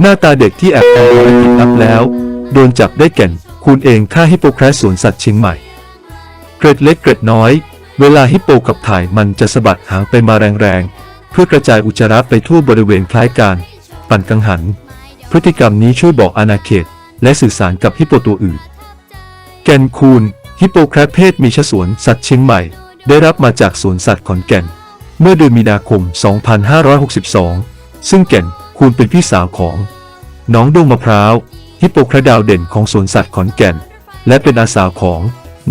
หน้าตาเด็กที่แอบทำภารกิจลับแล้ว โดนจับได้แก่นคูณเองฆ่าฮิปโปแครสสวนสัตว์เชียงใหม่ เกร็ดเล็กเกร็ดน้อย เวลาฮิปโปกับถ่ายมันจะสะบัดหางไปมาแรงๆ เพื่อกระจายอุจจาระไปทั่วบริเวณคล้ายการ ปั่นกังหัน พฤติกรรมนี้ช่วยบอกอาณาเขต และสื่อสารกับฮิปโปตัวอื่น แก่นคูณฮิปโปแครสเพศมีชสวนสัตว์เชียงใหม่ ได้รับมาจากสวนสัตว์ขอนแก่น เมื่อเดือนมีนาคม 2562 ซึ่งแก่น คูณเป็นพี่สาวของ น้องดวงมะพร้าวฮิปโปแครสดาวเด่นของสวนสัตว์ขอนแก่น และเป็นอาสาของ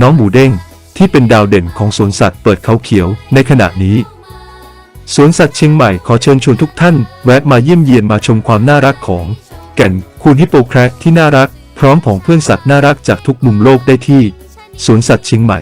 น้องหมูเด้ง ที่เป็นดาวเด่นของสวนสัตว์เปิดเขาเขียวในขณะนี้สวนสัตว์เชียงใหม่ขอเชิญชวนทุกท่าน แวะมาเยี่ยมเยียนมาชมความน่ารักของ แก่นคูณฮิปโปแครสที่น่ารัก พร้อมของเพื่อนสัตว์น่ารักจากทุกมุมโลกได้ที่สวนสัตว์เชียงใหม่